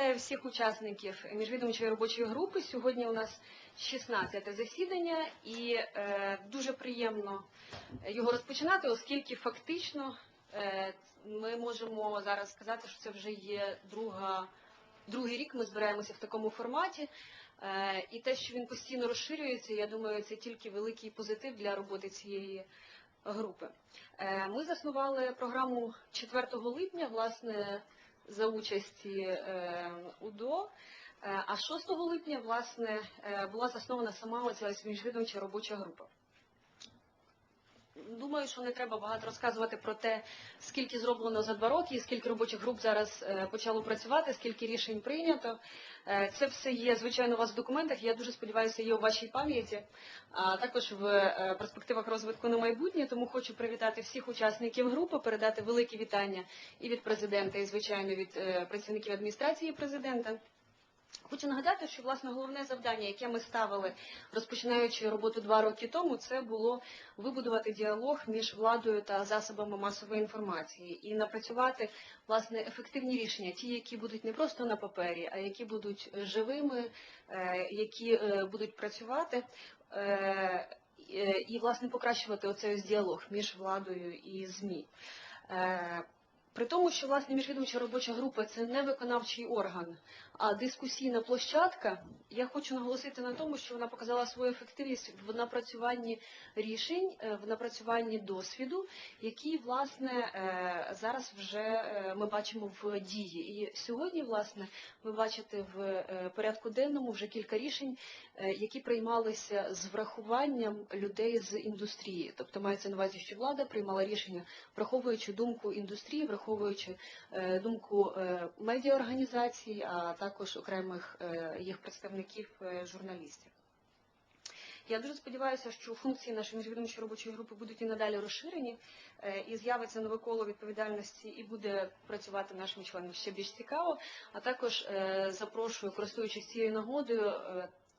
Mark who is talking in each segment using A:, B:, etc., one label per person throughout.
A: вітаю всіх учасників міжвідомчої робочої групи. Сьогодні у нас 16 засідання, і е, дуже приємно його розпочинати, оскільки фактично е, ми можемо зараз сказати, що це вже є друга, другий рік. Ми збираємося в такому форматі. Е, і те, що він постійно розширюється, я думаю, це тільки великий позитив для роботи цієї групи. Е, Ми заснували програму 4 липня, власне, за участі е, УДО. Е, А 6 липня, власне, е, була заснована сама оця міжвідомча робоча група. Думаю, що не треба багато розказувати про те, скільки зроблено за два роки, скільки робочих груп зараз е, почало працювати, скільки рішень прийнято. Е, Це все є, звичайно, у вас в документах. Я дуже сподіваюся, є у вашій пам'яті, а також в е, перспективах розвитку на майбутнє. Тому хочу привітати всіх учасників групи, передати великі вітання і від президента, і звичайно від працівників адміністрації президента. Хочу нагадати, що власне головне завдання, яке ми ставили, розпочинаючи роботу два роки тому, це було вибудувати діалог між владою та засобами масової інформації і напрацювати власне ефективні рішення, ті, які будуть не просто на папері, а які будуть живими, е, які е, будуть працювати. е, І, власне, покращувати оцей ось діалог між владою і ЗМІ. При тому, що власне міжвідомча робоча група це не виконавчий орган, а дискусійна площадка. Я хочу наголосити на тому, що вона показала свою ефективність в напрацюванні рішень, е, в напрацюванні досвіду, який власне е, зараз вже е, ми бачимо в дії. І сьогодні, власне, ви бачите в порядку денному вже кілька рішень, які приймалися з врахуванням людей з індустрії. Тобто мається на увазі, що влада приймала рішення, враховуючи думку індустрії, враховуючи думку медіаорганізацій, а також окремих е, їх представників е, журналістів. Я дуже сподіваюся, що функції нашої міжвідомчої робочої групи будуть і надалі розширені, е, і з'явиться нове коло відповідальності, і буде працювати нашим членам ще більш цікаво. А також запрошую, користуючись цією нагодою,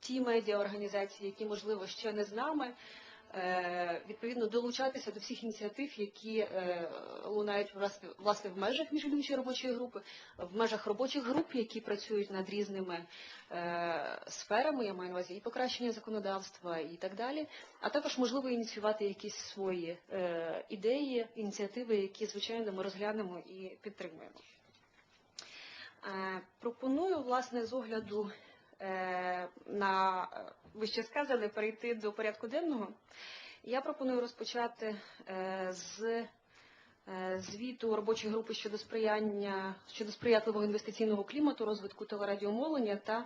A: ті медіаорганізації, які можливо ще не з нами. Е, Відповідно долучатися до всіх ініціатив, які е, лунають власне, в межах міжвідомчої робочої групи, в межах робочих груп, які працюють над різними е, сферами, я маю на увазі і покращення законодавства і так далі, а також можливо ініціювати якісь свої ідеї, ініціативи, які звичайно ми розглянемо і підтримуємо. Пропоную власне з огляду на е, вище сказане перейти до порядку денного. Я пропоную розпочати е, з е, звіту робочої групи щодо сприяння щодо сприятливого інвестиційного клімату, розвитку телерадіомовлення та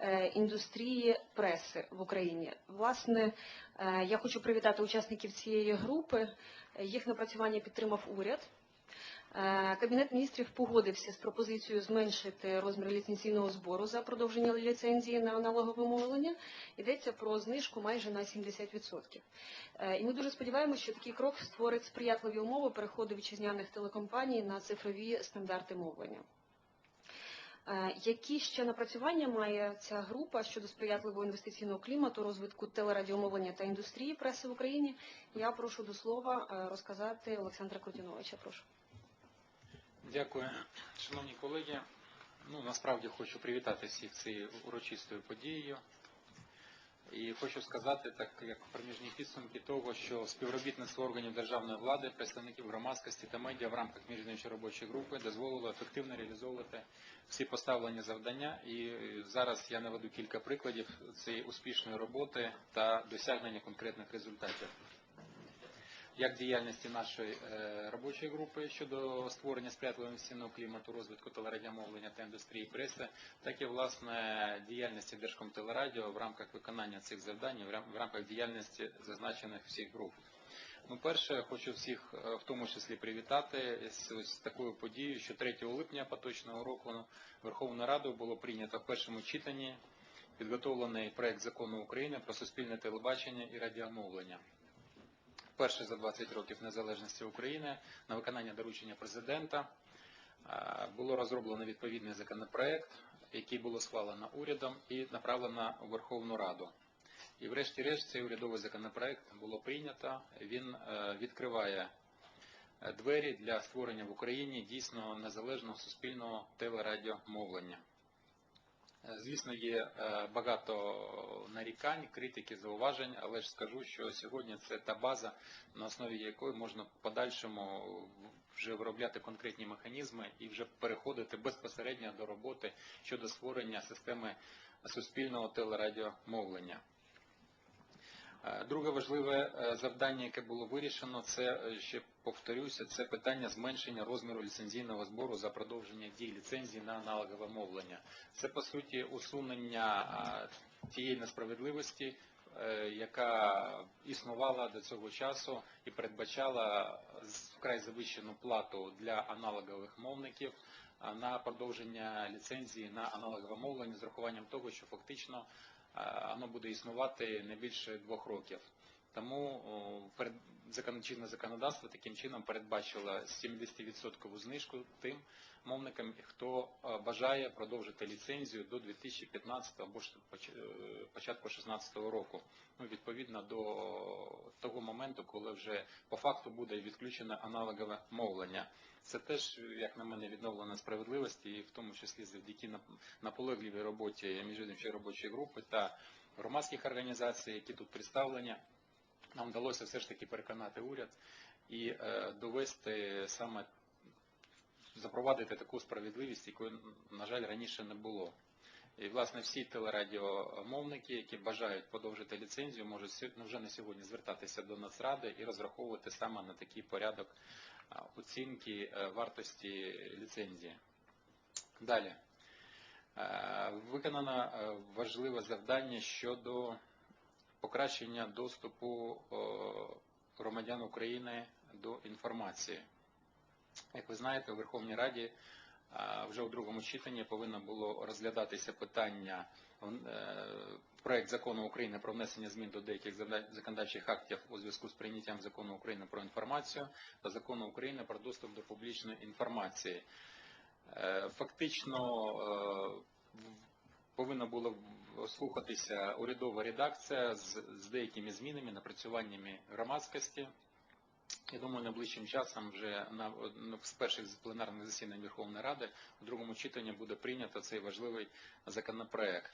A: е, індустрії преси в Україні. Власне, е, я хочу привітати учасників цієї групи. Їх напрацювання підтримав уряд. Е, Кабінет міністрів погодився з пропозицією зменшити розмір ліцензійного збору за продовження ліцензії на аналогове мовлення. Йдеться про знижку майже на 70%. Е, І ми дуже сподіваємося, що такий крок створить сприятливі умови переходу вітчизняних телекомпаній на цифрові стандарти мовлення. Е, Які ще напрацювання має ця група щодо сприятливого інвестиційного клімату, розвитку телерадіомовлення та індустрії преси в Україні? Я прошу до слова розказати Олександра Крутіновича. Прошу.
B: Дякую, шановні колеги. Ну, насправді хочу привітати всіх цією урочистою подією. І хочу сказати, так як проміжні підсумки того, що співробітництво органів державної влади, представників громадськості та медіа в рамках міжвідомчої робочої групи дозволило ефективно реалізовувати всі поставлені завдання. І зараз я наведу кілька прикладів цієї успішної роботи та досягнення конкретних результатів як діяльності нашої е, робочої групи щодо створення сприятливого інвестиційного клімату, розвитку телерадіомовлення та індустрії преси, так і власне діяльності Держкомтелерадіо в рамках виконання цих завдань, в рамках діяльності зазначених всіх груп. Ну, перше, хочу всіх, е, в тому числі, привітати з ось такою подією, що 3 липня поточного року Верховною Радою було прийнято в першому читанні підготовлений проект закону України про суспільне телебачення і радіомовлення вперше за 20 років незалежності України на виконання доручення президента було розроблено відповідний законопроект, який було схвалено урядом і направлено у Верховну Раду. І врешті-решт цей урядовий законопроект було прийнято. Він е, відкриває е, двері для створення в Україні дійсно незалежного суспільного телерадіомовлення. Е, Звісно, є е, багато нарікань, критики, зауважень, але ж скажу, що сьогодні це та база, на основі якої можна в подальшому вже виробляти конкретні механізми і вже переходити безпосередньо до роботи щодо створення системи суспільного телерадіомовлення. Е, Друге важливе е, завдання, яке було вирішено, це е, ще повторюся, це питання зменшення розміру ліцензійного збору за продовження дії ліцензії на аналогове мовлення. Це по суті усунення тієї несправедливості, яка існувала до цього часу і передбачала вкрай завищену плату для аналогових мовників на продовження ліцензії на аналогове мовлення з урахуванням того, що фактично воно буде існувати не більше двох років. Тому о, перед закон- чинне законодавство таким чином передбачило 70% знижку тим мовникам, хто е, бажає продовжити ліцензію до 2015 або ж е, початку 2016 року. Ну, відповідно до того моменту, коли вже по факту буде відключено аналогове мовлення. Це теж, як на мене, відновлена справедливості, і в тому числі завдяки наполегливій роботі міжвідомчої робочої групи та громадських організацій, які тут представлені, нам вдалося все ж таки переконати уряд і е, довести саме запровадити таку справедливість, якої, на жаль, раніше не було. І, власне, всі телерадіомовники, які бажають подовжити ліцензію, можуть ну, вже на сьогодні звертатися до Нацради і розраховувати саме на такий порядок оцінки е, вартості ліцензії. Далі. Е, Виконано важливе завдання щодо покращення доступу е, громадян України до інформації. Як ви знаєте, у Верховній Раді вже у другому читанні повинно було розглядатися питання е, проект закону України про внесення змін до деяких законодавчих актів у зв'язку з прийняттям закону України про інформацію та закону України про доступ до публічної інформації. Е, Фактично е, була в- слухатися урядова редакція з, з деякими змінами, напрацюваннями громадськості. Я думаю, найближчим часом вже на ну, з перших пленарних засідань Верховної Ради у другому читанні буде прийнято цей важливий законопроект.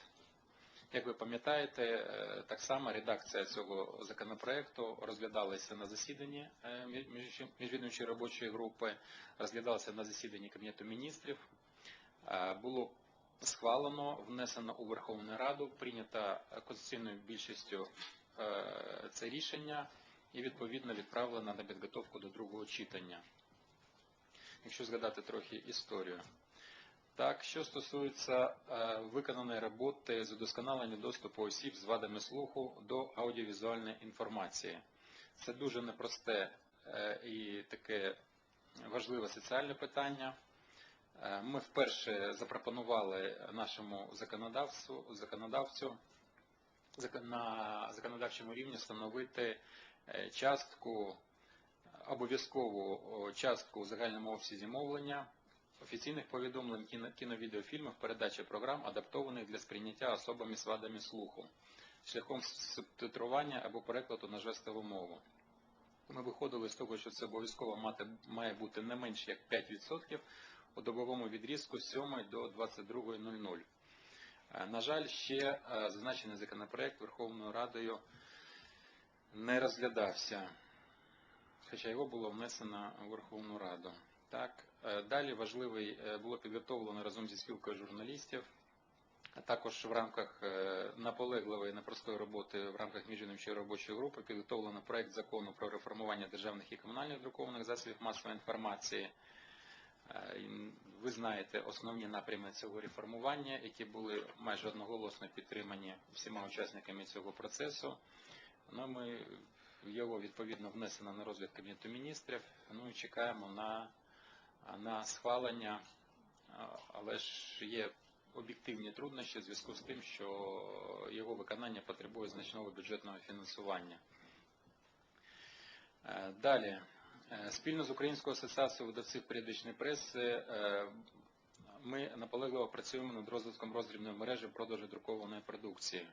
B: Як ви пам'ятаєте, е, так само редакція цього законопроекту розглядалася на засіданні е, міжвідомчої робочої групи, розглядалася на засіданні Кабінету міністрів. Е, Було схвалено, внесено у Верховну Раду, прийнято конституційною більшістю е, це рішення і відповідно відправлено на підготовку до другого читання. Якщо згадати трохи історію. Так, що стосується е, виконаної роботи з удосконалення доступу осіб з вадами слуху до аудіовізуальної інформації. Це дуже непросте е, і таке важливе соціальне питання. Е, Ми вперше запропонували нашому законодавцю, законодавцю на законодавчому рівні встановити е, частку, обов'язкову частку у загальному обсязі мовлення, офіційних повідомлень, кіновідеофільмів, передачі програм, адаптованих для сприйняття особами з вадами слуху, шляхом субтитрування або перекладу на жестову мову. Ми виходили з того, що це обов'язково має бути не менше як 5% у добовому відрізку з 7 до 22.00. Е, На жаль, ще е, зазначений законопроект Верховною Радою не розглядався, хоча його було внесено у Верховну Раду. Так, е, далі важливий було підготовлено разом зі спілкою журналістів, а також в рамках наполегливої непростої роботи в рамках міжвідомчої робочої групи підготовлено проект закону про реформування державних і комунальних друкованих засобів масової інформації. Е, Ви знаєте основні напрями цього реформування, які були майже одноголосно підтримані всіма учасниками цього процесу. Ну, ми його відповідно внесено на розгляд Кабінету міністрів. Ну і чекаємо на, на схвалення, але ж є об'єктивні труднощі в зв'язку з тим, що його виконання потребує значного бюджетного фінансування. Е, Далі. Е, Спільно з Українською асоціацією видавців періодичної преси е, ми наполегливо працюємо над розвитком роздрібної мережі продажу друкованої продукції.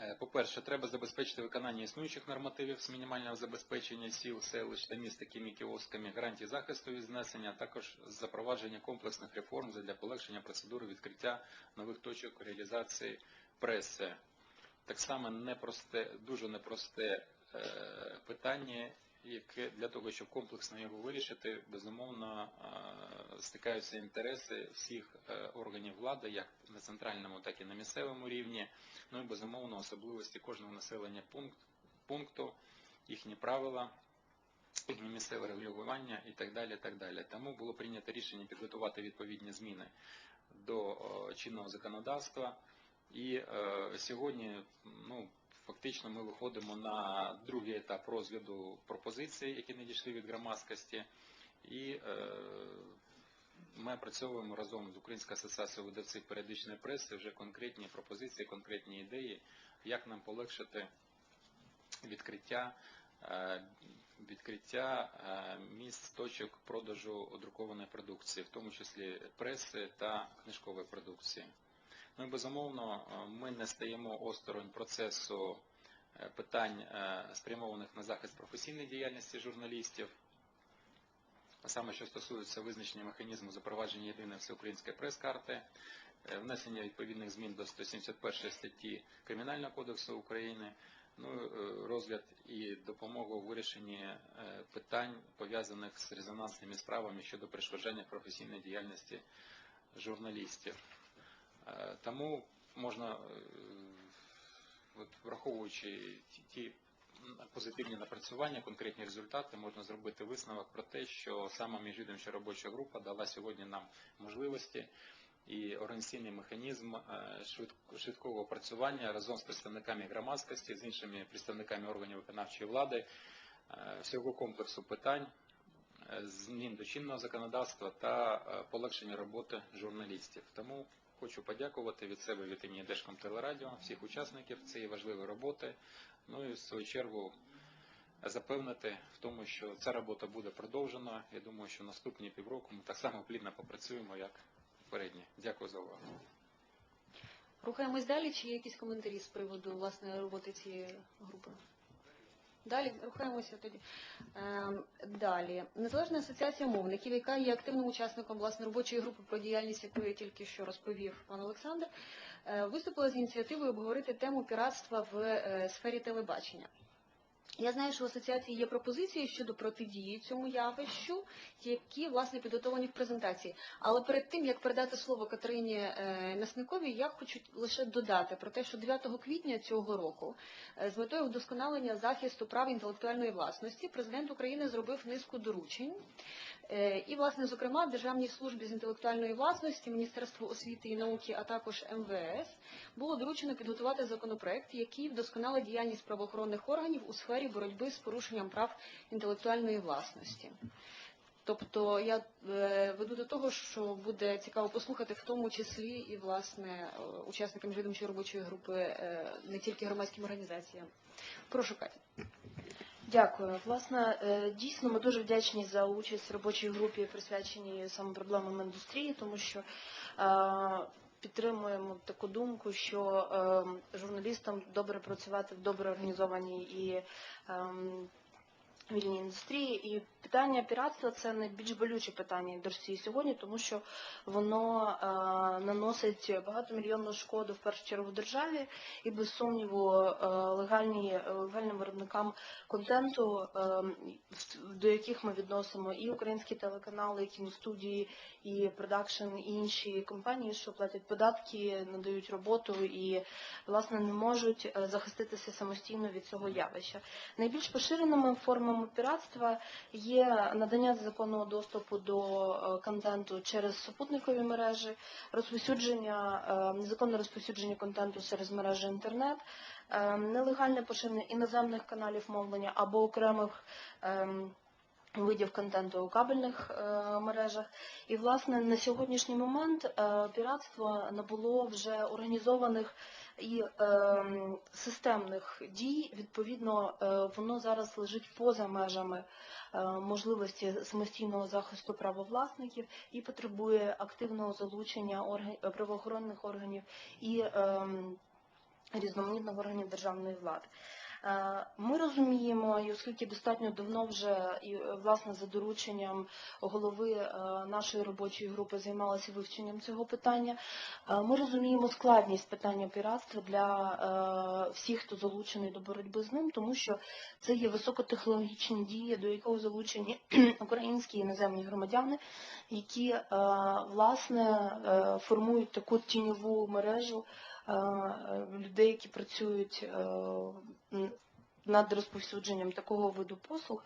B: Е, По-перше, треба забезпечити виконання існуючих нормативів з мінімального забезпечення сіл, селищ та міст такими кіосками, гарантій захисту від знесення, а також запровадження комплексних реформ для полегшення процедури відкриття нових точок реалізації преси. Так само непросте, дуже непросте питання, яке для того, щоб комплексно його вирішити, безумовно е, стикаються інтереси всіх е, органів влади, як на центральному, так і на місцевому рівні. Ну і безумовно особливості кожного населення пункт, пункту, їхні правила, місцеве регулювання і так далі. так далі. Тому було прийнято рішення підготувати відповідні зміни до е, чинного законодавства. І е, сьогодні ну, фактично ми виходимо на другий етап розгляду пропозицій, які надійшли від громадськості. І е, ми опрацьовуємо разом з Українською асоціацією видавців періодичної преси вже конкретні пропозиції, конкретні ідеї, як нам полегшити відкриття, е, відкриття е, місць точок продажу друкованої продукції, в тому числі преси та книжкової продукції. Ну і безумовно, ми не стаємо осторонь процесу питань, е, спрямованих на захист професійної діяльності журналістів, а саме що стосується визначення механізму запровадження єдиної всеукраїнської прес-карти, е, внесення відповідних змін до 171 статті Кримінального кодексу України, ну, е, розгляд і допомога у вирішенні е, питань, пов'язаних з резонансними справами щодо перешкоджання професійної діяльності журналістів. Е, Тому можна, е, от враховуючи ті, позитивні напрацювання, конкретні результати, можна зробити висновок про те, що сама міжвідомча робоча група дала сьогодні нам можливості і організаційний механізм е, швидкого опрацювання разом з представниками громадськості, з іншими представниками органів виконавчої влади е, всього комплексу питань е, змін до чинного законодавства та полегшення роботи журналістів. Тому хочу подякувати від себе від імені Держкомтелерадіо, всіх учасників цієї важливої роботи. Ну і в свою чергу запевнити в тому, що ця робота буде продовжена. Я думаю, що наступні півроку ми так само плідно попрацюємо, як попередні. Дякую за увагу.
A: Рухаємось далі, чи є якісь коментарі з приводу власне роботи цієї групи? Далі рухаємося тоді. Ем, далі. Незалежна асоціація мовників, яка є активним учасником власне робочої групи про діяльність, яку я тільки що розповів пан Олександр, е, виступила з ініціативою обговорити тему піратства в е, сфері телебачення. Я знаю, що в асоціації є пропозиції щодо протидії цьому явищу, які власне підготовлені в презентації. Але перед тим як передати слово Катерині е, Мясниковій, я хочу лише додати про те, що 9 квітня цього року е, з метою вдосконалення захисту прав інтелектуальної власності президент України зробив низку доручень. Е, І, власне, зокрема, Державній службі з інтелектуальної власності, Міністерству освіти і науки, а також МВС було доручено підготувати законопроект, який вдосконалить діяльність правоохоронних органів у сфері боротьби з порушенням прав інтелектуальної власності. Тобто я е, веду до того, що буде цікаво послухати в тому числі і власне е, учасникам відомчої робочої групи, не тільки громадським організаціям. Прошу Катя.
C: Дякую. Власне, е, дійсно, ми дуже вдячні за участь в робочій групі, присвяченій саме проблемам індустрії, тому що е, підтримуємо таку думку, що е, журналістам добре працювати в добре організованій і ем, вільній індустрії. І питання піратства це найбільш болюче питання індустрії сьогодні, тому що воно е, наносить багатомільйонну шкоду в першу чергу державі і без сумніву е, легальні, е, легальним виробникам контенту, е, до яких ми відносимо і українські телеканали, і кіностудії, і продакшн, і інші компанії, що платять податки, надають роботу і власне не можуть е, захиститися самостійно від цього явища. Найбільш поширеними формами піратства є надання законного доступу до е, контенту через супутникові мережі, розповсюдження, е, незаконне розповсюдження контенту через мережі інтернет, е, нелегальне поширення іноземних каналів мовлення або окремих ем, видів контенту у кабельних е, мережах. І, власне, на сьогоднішній момент е, піратство набуло вже організованих і ем, системних дій. Відповідно, е, воно зараз лежить поза межами е, можливості самостійного захисту правовласників і потребує активного залучення правоохоронних органів і ем, різноманітних органів державної влади. Е, Ми розуміємо, і оскільки достатньо давно вже і е, власне за дорученням голови е, нашої робочої групи займалися вивченням цього питання. Ми розуміємо складність питання піратства для всіх, хто залучений до боротьби з ним, тому що це є високотехнологічні дії, до якого залучені українські іноземні громадяни, які власне формують таку тіньову мережу людей, які працюють е, над розповсюдженням такого виду послуг.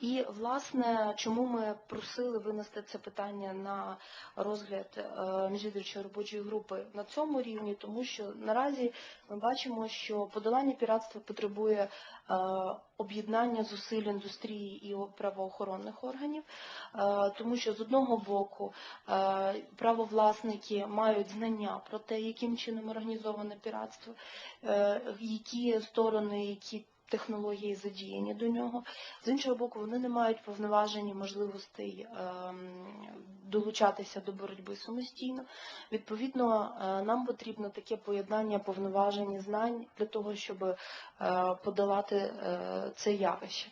C: І, власне, чому ми просили винести це питання на розгляд е, міжвідомчої робочої групи на цьому рівні, тому що наразі ми бачимо, що подолання піратства потребує е, об'єднання зусиль індустрії і правоохоронних органів, е, тому що з одного боку правовласники мають знання про те, яким чином організоване піратство, які сторони, які технології задіяні до нього. З іншого боку, вони не мають повноважень і можливостей ем, долучатися до боротьби самостійно. Відповідно, е, нам потрібно таке поєднання повноважень і знань для того, щоб е, подолати е, це явище.